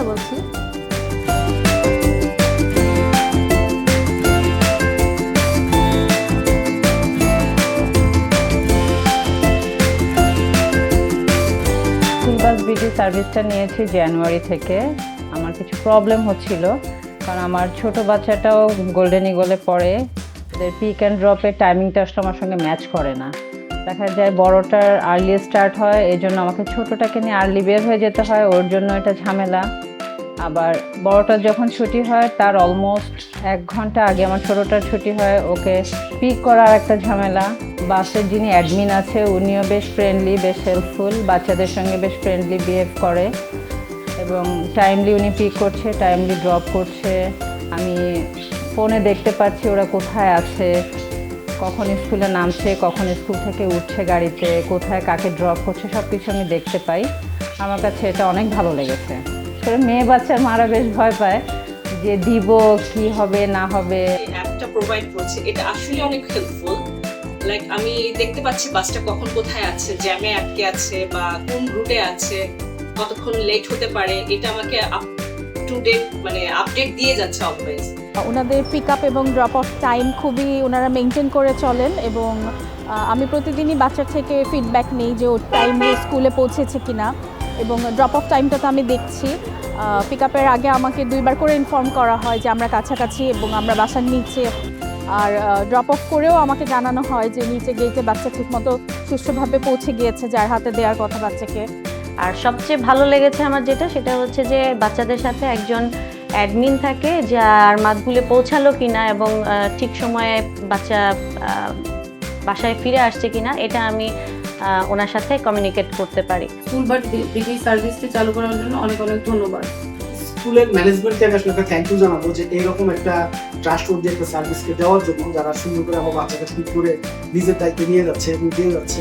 দিয়ে বলছি। বিডি সার্ভিসটা নিয়েছি জানুয়ারি থেকে। আমার কিছু প্রবলেম হচ্ছিল, কারণ আমার ছোট বাচ্চাটাও গোল্ডেন ইগলে পড়ে। ওদের পিক অ্যান্ড ড্রপের টাইমিংটা আসলে আমার সঙ্গে ম্যাচ করে না। দেখা যায় বড়টার আর্লি স্টার্ট হয় এই জন্য আমাকে ছোটোটাকে নিয়ে আর্লি বের হয়ে যেতে হয়, ওর জন্য এটা ঝামেলা। আবার বড়টার যখন ছুটি হয়, তার অলমোস্ট এক ঘণ্টা আগে আমার ছোটোটার ছুটি হয়, ওকে পিক করার একটা ঝামেলা। বাসের যিনি অ্যাডমিন আছে, উনিও বেশ ফ্রেন্ডলি বেশ হেল্পফুল বাচ্চাদের সঙ্গে বেশ ফ্রেন্ডলি বিহেভ করে। এবং টাইমলি উনি পিক করছে টাইমলি ড্রপ করছে। আমি ফোনে দেখতে পাচ্ছি ওরা কোথায় আছে, কখন স্কুলে নামছে, কখন স্কুল থেকে উঠছে গাড়িতে, কোথায় কাকে ড্রপ করছে সব কিছু আমি দেখতে পাই। আমার কাছে এটা অনেক ভালো লেগেছে। আসলে মেয়ে বাচ্চার মারা বেশ ভয় পায় যে দিব কি হবে না হবে। অ্যাপটা প্রোভাইড করছে এটা আসলে অনেক হেল্পফুল লাইক আমি দেখতে পাচ্ছি বাসটা কখন কোথায় আছে জ্যামে আটকে আছে বা কোন রুটে আছে কতক্ষণ লেট হতে পারে এটা আমাকে আপ টু ডেট মানে আপডেট দিয়ে যাচ্ছে অলওয়েজ ওনাদের পিক আপ এবং ড্রপ অফ টাইম খুবই ওনারা মেনটেন করে চলেন এবং আমি প্রতিদিনই বাচ্চার থেকে ফিডব্যাক নিই যে ও টাইমলি স্কুলে পৌঁছেছে কিনা। এবং ড্রপ অফ টাইমটা তো আমি দেখছি। পিক আপের আগে আমাকে দুইবার করে ইনফর্ম করা হয় যে আমরা কাছাকাছি এবং আমরা বাসার নিচে। আর ড্রপ অফ করেও আমাকে জানানো হয় যে নিচে গেটে বাচ্চা ঠিকমতো সুষ্ঠুভাবে পৌঁছে গিয়েছে, যার হাতে দেওয়ার কথা বাচ্চাকে। আর সবচেয়ে ভালো লেগেছে আমার যেটা, সেটা হচ্ছে যে বাচ্চাদের সাথে একজন অ্যাডমিন থাকে, যার মাতগুলে পৌঁছালো কিনা এবং ঠিক সময়ে বাচ্চা বাসায় ফিরে আসছে কিনা, এটা আমি ওনার সাথে কমিউনিকেট করতে পারি। স্কুল বাট বিডি সার্ভিসটি চালু করার জন্য অনেক অনেক ধন্যবাদ। স্কুলের ম্যানেজমেন্টকে আমি আসলে থ্যাংক ইউ জানাব যে এরকম একটা ট্রাস্ট ওর্দি একটা সার্ভিসকে দেওয়ার জন্য যারা সুন্দর করে আমার বাচ্চাকে ঠিক করে নিজের দায়িত্ব নিয়ে যাচ্ছে এবং দিয়ে যাচ্ছে।